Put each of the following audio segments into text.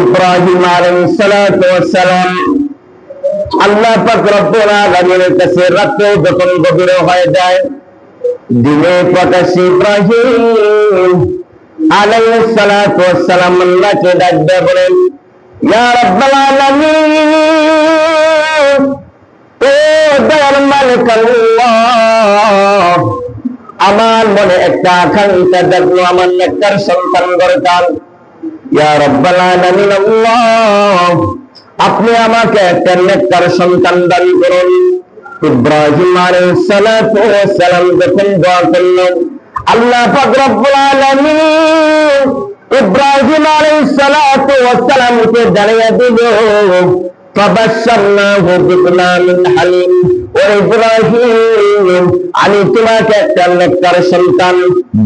ইব্রাহিম আলাইহিস সালাতু ওয়াস সালাম আল্লাহ পাক রব্বুল আলামিনের কাছে রাতে যখন গভীর হয়ে যায়, দিনে প্রকাশে ইব্রাহিম আলাইহিস সালাতু ওয়াস সালাম আল্লাহকে ডাক দিয়ে বলেন, ইয়া রাব্বাল আলামিন, ও দয়াল মালিক আল্লাহ, আমার মনে একটা আকাঙ্ক্ষা জাগলো, আমার নেককার সন্তান দরকার আপনি আমাকে একটা নেককার সন্তান দান করুন ইব্রাহিম আলাইহিস সালাতু ওয়াস সালাম যখন দোয়া করলেন আল্লাহ পাক রব্বুল আলামিন ইব্রাহিম আলাইহিস সালাতু ওয়াস সালামকে জানিয়ে দিল আমি তোমাকে একটা নেককার সন্তান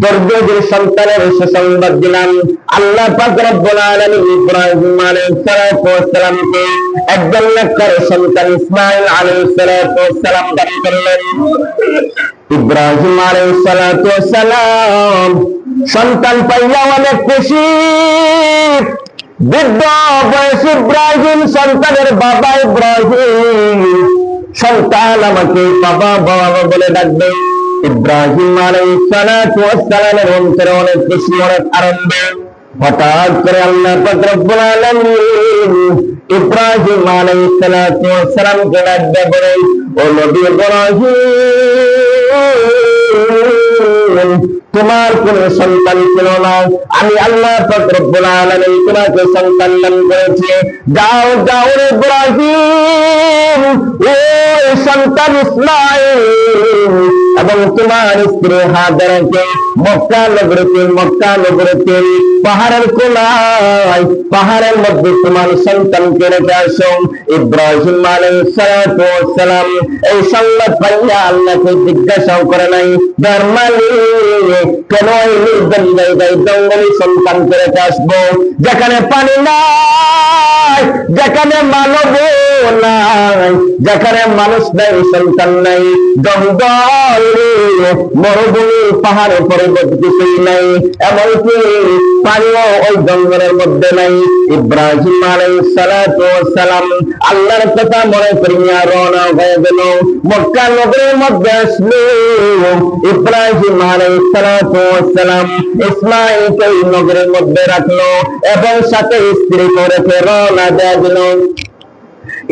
দর্দদের সন্তানের সুসংবাদ দিলাম। আল্লাহ পাক রব্বুল আলামিন একজন নেককার সন্তান ইসমাইল আলী সালাম দান করলেন। ইব্রাহিম আলাইহিস সালাম সন্তান পাইয়া অনেক খুশি। ইব্রাহিম সন্তানের বাবা ইব্রাহিম। সন্তান আমাকে বাবা বাবা বলে ডাকবে। ইব্রাহিম ওয়াস অন্তরে অনেক অনেক হঠাৎ করে আল্লাহ ইব্রাহিম আলাইহিস সালাতু ওয়াস সালামকে ডাক ও নবী ইব্রাহিম তোমার কোন সন্তান ছিল না। আমি আল্লাহ তোমাকে সন্তান দান করেছি। যাও যাও ইব্রাহিম ও সন্তান ইসমাঈল এবং তোমার স্ত্রী হাজারকে মক্কা নগরীতে মক্কা নগরীতে, পাহাড়ের কোলায় পাহাড়ের মধ্যে তোমার সন্তানকে রেখে আসো। ইব্রাহিম আলাইহিস সালাতু ওয়াস সালাম এই সংবাদ পাইয়া আল্লাহকে জিজ্ঞাসাও করে নাই ধর্মালি কেন এই নির্জন জায়গায় জঙ্গলি সন্তানকে রেখে আসব? যেখানে পানি নাই, যেখানে মানব নাই, যেখানে মানুষ নাই, সন্তান নাই, জঙ্গল মরুভূমি পাহাড়ের পর্বত কিছুই নাই এমনকি পানিও ওই জঙ্গলের মধ্যে নাই ইব্রাহিম সালাম আল্লাহর কথা মনে করিয়া রওনা হয়ে গেল মক্কা নগরের মধ্যে ইব্রাহিম সালাম ইসমাঈলকে ওই নগরের মধ্যে রাখল এবং সাথে স্ত্রী করে রওনা দেয়া দিল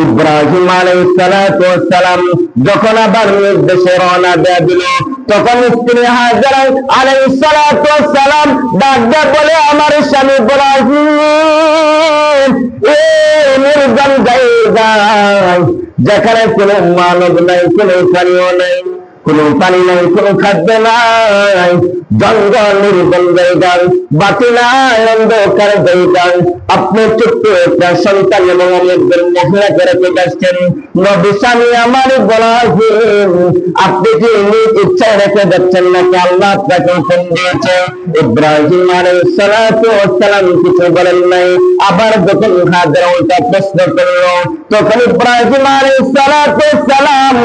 ইব্রাহিম আলাইহিস সালাতু ওয়াস সালাম যখন আবার নির্দেশে রওনা দেয়া দিল, তখন স্ত্রী হাজার আলাইসালাম বাগদা বলে, আমার স্বামী ইব্রাহিম এই নির্জন যাই যেখানে কোনো মানব নাই, কোনো স্থানীয় নাই। কোন পানি নাই, কোন খাদ্য নাই। জঙ্গল নির্বল জায়গায় বাতি নাই অন্ধকার জায়গায় আপনি ছোট্ট একটা সন্তান এবং নবী স্বামী আমার আপনি কি নিজ ইচ্ছায় রেখে যাচ্ছেন নাকি আল্লাহ আপনাকে হুকুম দিয়েছে? ইব্রাহিম কিছু বলেন নাই। আবার যখন হাজার উল্টা প্রশ্ন তখন ইব্রাহিম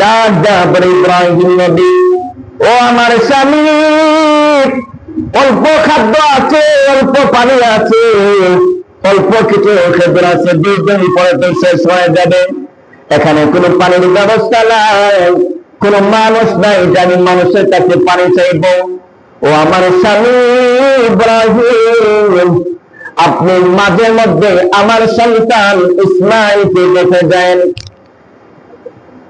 ডাক ডাক ইব্রাহিম নবী। ও আমার স্বামী, অল্প খাদ্য আছে, অল্প পানি আছে, অল্প কিছু খেজুর আছে দুই দিন পরে তো শেষ হয়ে যাবে। এখানে কোনো পানির ব্যবস্থা নাই, কোনো মানুষ নাই, জানি মানুষের কাছে পানি চাইব। ও আমার স্বামী ইব্রাহিম, আপনি মাঝে মধ্যে আমার সন্তান ইসমাইলকে দেখে যান।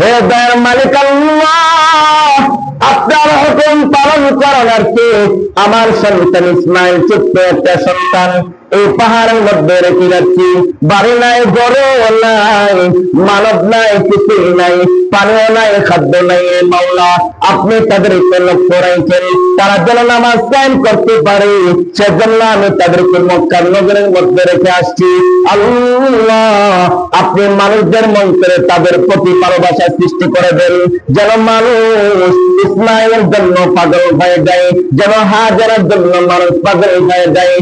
হে দয়ার মালিক আল্লাহ। আপনার হুকুম পালন করার আমার সন্তান ইসমাইল ছোট্ট একটা সন্তান। এই পাহাড়ের মধ্যে রেখে যাচ্ছি। বাড়ি নাই গরু নাই, মানব নাই কিছু নাই, পানিও নাই, খাদ্য নাই মাওলা, আপনি তাদেরকে লক্ষ্য রাখছেন তারা যেন নামাজ কায়েম করতে পারে, সেজন্য আমি তাদেরকে মক্কার নগরের মধ্যে রেখে আসছি। আল্লাহ, আপনি মানুষদের মন করে তাদের প্রতি ভালোবাসা সৃষ্টি করে দেন। যেন মানুষ ইসমাইলের জন্য পাগল হয়ে যায় যেন হাজারের জন্য মানুষ পাগল হয়ে যায়।